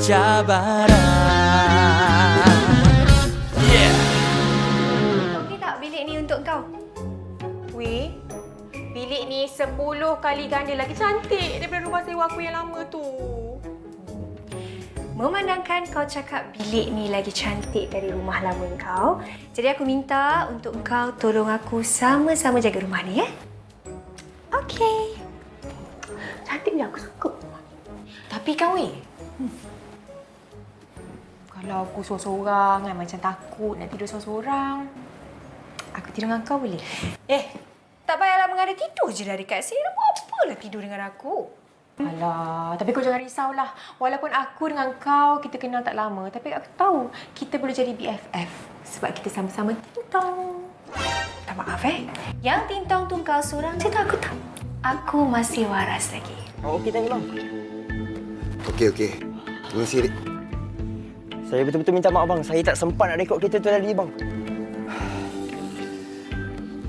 cabaran Yeah Okey tak bilik ni untuk kau? Weh, bilik ni 10 kali ganda lagi cantik daripada rumah sewa aku yang lama tu. Memandangkan kau cakap bilik ni lagi cantik dari rumah lama kau, jadi aku minta untuk kau tolong aku sama-sama jaga rumah ni, ya? Okey. Cantik ni aku suka. Tapi kan weh, kalau aku seorang-seorang kan macam takut nak tidur seorang-seorang. Aku tidur dengan kau boleh? Eh, tak payahlah mengada tidur je dari kat sini. Buat apalah tidur dengan aku? Alah, tapi kau jangan risaulah. Walaupun aku dengan kau kita kenal tak lama, tapi aku tahu kita boleh jadi BFF sebab kita sama-sama tintong. Tak maaf eh. Yang tintong tu kau seorang je tak aku tak. Aku masih waras lagi. Oh, okey tanya bang. Okey, okey. Terima kasih, Rik. Saya betul-betul minta maaf bang. Saya tak sempat nak rekod kereta tu tadi bang.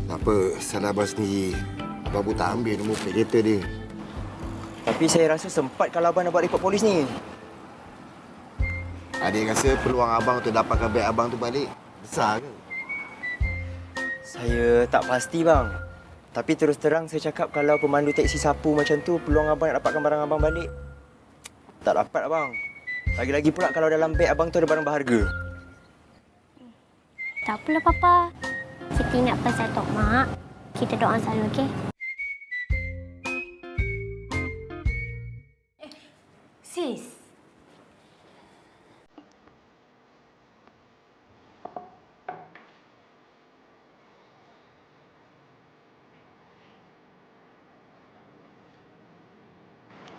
Tak apa, salah abang sendiri. Abang pun tak ambil nombor plate kereta dia. Tapi saya rasa sempat kalau abang nak buat rekod polis ni. Adik rasa peluang abang untuk dapatkan beg abang tu balik besar ke? Saya tak pasti bang. Tapi terus terang saya cakap kalau pemandu teksi sapu macam tu, peluang abang nak dapatkan barang abang balik, tak dapat abang. Lagi-lagi pula kalau dalam beg abang tu ada barang berharga. Tak apalah, Papa. Kita ingat pasal Tok Mak. Kita doa selalu, okey? Sis.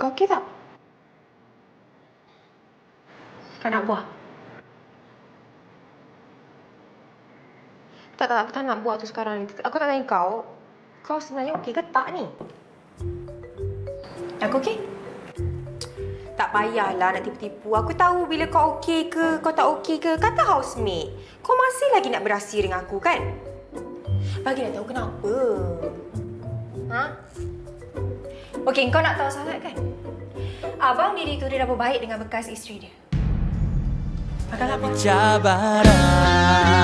Kau okey tak? Kau nak buah? Tak, tak, aku tak nak buah tu sekarang. Aku tak tanya kau. Kau sebenarnya okey ke tak ni? Aku okey? Tak payahlah nak tipu-tipu. Aku tahu bila kau okey ke, kau tak okey ke. Kata housemate. Kau masih lagi nak berahsia dengan aku kan? Bagi nak tahu kenapa. Ha? Okey, kau nak tahu sangat kan? Abang diri tu dia dah berbaik dengan bekas isteri dia. Makan apa? cabaran